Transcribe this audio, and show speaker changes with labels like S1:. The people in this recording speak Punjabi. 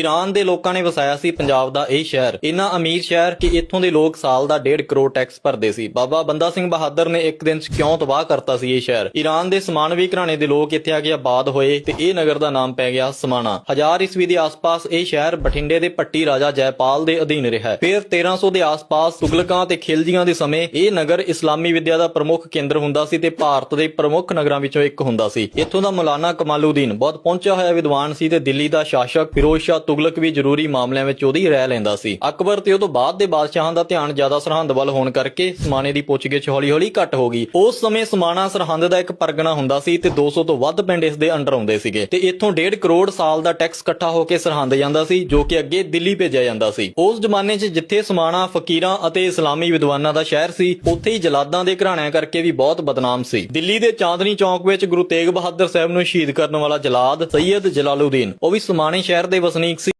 S1: ਈਰਾਨ ਦੇ ਲੋਕਾਂ ਨੇ ਵਸਾਇਆ ਸੀ ਪੰਜਾਬ ਦਾ ਇਹ ਸ਼ਹਿਰ। ਇੰਨਾ ਅਮੀਰ ਸ਼ਹਿਰ ਕਿ ਇੱਥੋਂ ਦੇ ਲੋਕ ਸਾਲ ਦਾ 1.5 ਕਰੋੜ ਟੈਕਸ ਭਰਦੇ ਸੀ। ਬਾਬਾ ਬੰਦਾ ਸਿੰਘ ਬਹਾਦਰ ਨੇ ਇੱਕ ਦਿਨ 'ਚ ਕਿਉਂ ਤਬਾਹ ਕਰਤਾ ਸੀ ਇਹ ਸ਼ਹਿਰ? ਈਰਾਨ ਦੇ ਸਮਾਨਵੀ ਘਰਾਣੇ ਦੇ ਲੋਕ ਇੱਥੇ ਆ ਕੇ ਆਬਾਦ ਹੋਏ ਤੇ ਇਹ ਨਗਰ ਦਾ ਨਾਮ ਪੈ ਗਿਆ ਸਮਾਣਾ। ਹਜ਼ਾਰ ਈਸਵੀ ਦੇ ਆਸ-ਪਾਸ ਇਹ ਸ਼ਹਿਰ ਬਠਿੰਡੇ ਦੇ ਪੱਟੀ ਰਾਜਾ ਜੈਪਾਲ ਦੇ ਅਧੀਨ ਰਿਹਾ ਫਿਰ 1300 ਦੇ ਆਸ-ਪਾਸ ਤੁਗਲਕਾਂ ਤੇ ਖਿਲਜੀਆਂ ਦੇ ਸਮੇਂ ਇਹ ਨਗਰ ਇਸਲਾਮੀ ਵਿਦਿਆ ਦਾ ਪ੍ਰਮੁੱਖ ਕੇਂਦਰ ਹੁੰਦਾ ਸੀ ਤੇ ਭਾਰਤ ਦੇ ਪ੍ਰਮੁੱਖ ਨਗਰਾਂ ਵਿੱਚੋਂ ਇੱਕ ਹੁੰਦਾ ਸੀ। ਇੱਥੋਂ ਦਾ ਮੌਲਾਨਾ ਕਮਾਲੂਦੀਨ ਬਹੁਤ ਪਹੁੰਚਿਆ ਹੋਇਆ ਵਿਦਵਾਨ ਸੀ ਤੇ ਦਿੱਲੀ ਦਾ ਸ਼ਾਸਕ ਫਿਰੋਜ਼ ਸ਼ਾਹ ਤੁਗਲਕ ਵੀ ਜ਼ਰੂਰੀ ਮਾਮਲਿਆਂ ਵਿੱਚ ਉਹਦੀ ਰਾਏ ਲੈਂਦਾ ਸੀ। ਅਕਬਰ ਤੇ ਉਹ ਤੋਂ ਬਾਅਦ ਦੇ ਬਾਦਸ਼ਾਹਾਂ ਦਾ ਧਿਆਨ ਜ਼ਿਆਦਾ ਸਰਹੰਦ ਵੱਲ ਹੋਣ ਕਰਕੇ ਸਮਾਣੇ ਦੀ ਪੁੱਛਗਿੱਛ ਹੌਲੀ-ਹੌਲੀ ਘੱਟ ਹੋ ਗਈ। ਉਸ ਸਮੇਂ ਸਮਾਣਾ ਸਰਹੰਦ ਦਾ ਇੱਕ ਪਰਗਣਾ ਹੁੰਦਾ ਸੀ ਤੇ 200 ਤੋਂ ਵੱਧ ਪਿੰਡ ਇਸ ਦੇ ਅੰਡਰ ਆਉਂਦੇ ਸੀਗੇ। ਤੇ ਇੱਥੋਂ 1.5 ਕਰੋੜ ਸਾਲ ਦਾ ਟੈਕਸ ਇਕੱਠਾ ਹੋ ਕੇ ਸਰਹੰਦ ਜਾਂਦਾ ਸੀ, ਜੋ ਕਿ ਅੱਗੇ ਦਿੱਲੀ ਭੇਜਿਆ ਜਾਂਦਾ ਸੀ। ਉਸ ਜ਼ਮਾਨੇ 'ਚ ਜਿੱਥੇ ਸਮਾਣਾ ਫਕੀਰਾਂ ਅਤੇ ਇਸਲਾਮੀ ਵਿਦਵਾਨਾਂ ਦਾ ਸ਼ਹਿਰ ਸੀ, ਉੱਥੇ ਹੀ ਜਲਾਦਾਂ ਦੇ ਘਰਾਣਿਆਂ ਕਰਕੇ ਵੀ ਬਹੁਤ ਬਦਨਾਮ ਸੀ। ਦਿੱਲੀ ਦੇ ਚਾਂਦਨੀ ਚੌਕ ਵਿੱਚ ਗੁਰੂ ਤੇਗ ਬਹਾਦਰ ਸਾਹਿਬ ਨੂੰ ਸ਼ਹੀਦ ਕਰਨ ਵਾਲਾ ਜਲਾਦ ਸੈਯਦ ਜਲਾਲੂਦੀਨ, ਉਹ ਵੀ ਸਮਾਣੇ ਸ਼ਹਿਰ ਦੇ ਵਸਨੀਕ ਸੀ